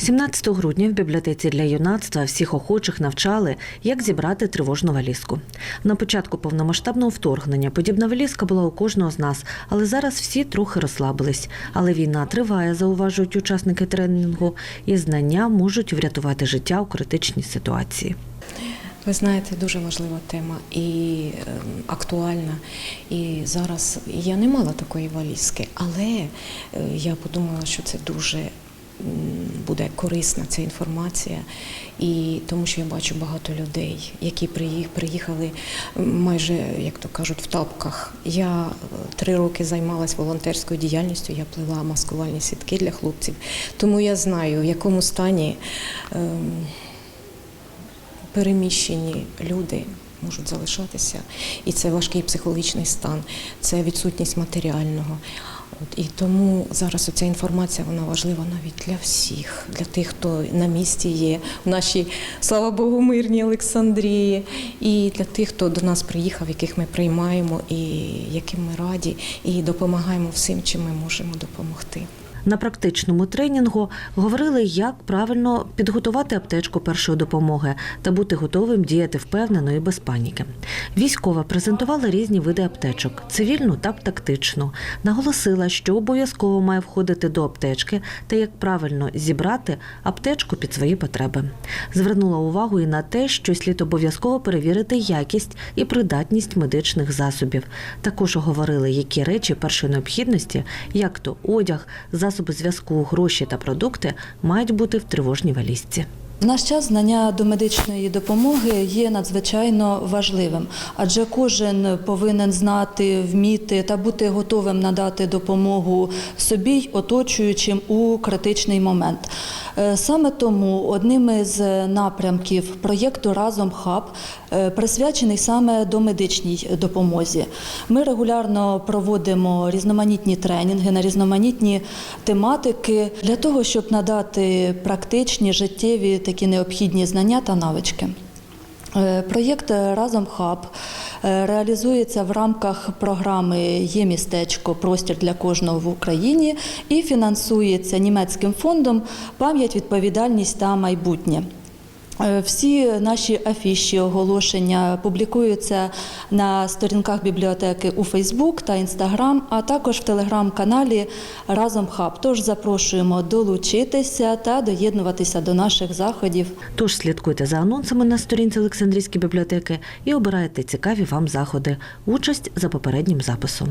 17 грудня в бібліотеці для юнацтва всіх охочих навчали, як зібрати тривожну валізку. На початку повномасштабного вторгнення подібна валізка була у кожного з нас, але зараз всі трохи розслабились. Але війна триває, зауважують учасники тренінгу, і знання можуть врятувати життя у критичній ситуації. Ви знаєте, дуже важлива тема і ем, актуальна. І зараз я не мала такої валізки, але е, я подумала, що це дуже буде корисна ця інформація, і тому що я бачу багато людей, які приї- приїхали майже, як то кажуть, в тапках. Я е, три роки займалась волонтерською діяльністю, я плела маскувальні сітки для хлопців, тому я знаю, в якому стані. ем, переміщені люди можуть залишатися, і це важкий психологічний стан, це відсутність матеріального. От, і тому зараз ця інформація вона важлива навіть для всіх, для тих, хто на місці є, в нашій, слава Богу, мирній Олександрії, і для тих, хто до нас приїхав, яких ми приймаємо, і яким ми раді, і допомагаємо всім, чим ми можемо допомогти. На практичному тренінгу говорили, як правильно підготувати аптечку першої допомоги та бути готовим діяти впевнено і без паніки. Військова презентувала різні види аптечок цивільну та тактичну. Наголосила, що обов'язково має входити до аптечки та як правильно зібрати аптечку під свої потреби. Звернула увагу і на те, що слід обов'язково перевірити якість і придатність медичних засобів. Також говорили, які речі першої необхідності, як то одяг, засоби зв'язку, гроші та продукти, мають бути в тривожній валізці. В наш час знання до медичної допомоги є надзвичайно важливим, адже кожен повинен знати, вміти та бути готовим надати допомогу собі й оточуючим у критичний момент. Е, Саме тому одним із напрямків проєкту Разом хаб е, присвячений саме до медичній допомозі. Ми регулярно проводимо різноманітні тренінги на різноманітні тематики для того, щоб надати практичні життєві такі необхідні знання та навички. Е, Проєкт Разом хаб е, реалізується в рамках програми Є містечко Простір для кожного в Україні і фінансується німецьким фондом Пам'ять, відповідальність та майбутнє. Е, Всі наші афіші, оголошення публікуються на сторінках бібліотеки у Фейсбук та Інстаграм, а також в телеграм-каналі Разом Хаб. Тож запрошуємо долучитися та доєднуватися до наших заходів. Тож слідкуйте за анонсами на сторінці Олександрійської бібліотеки і обирайте цікаві вам заходи. Участь за попереднім записом.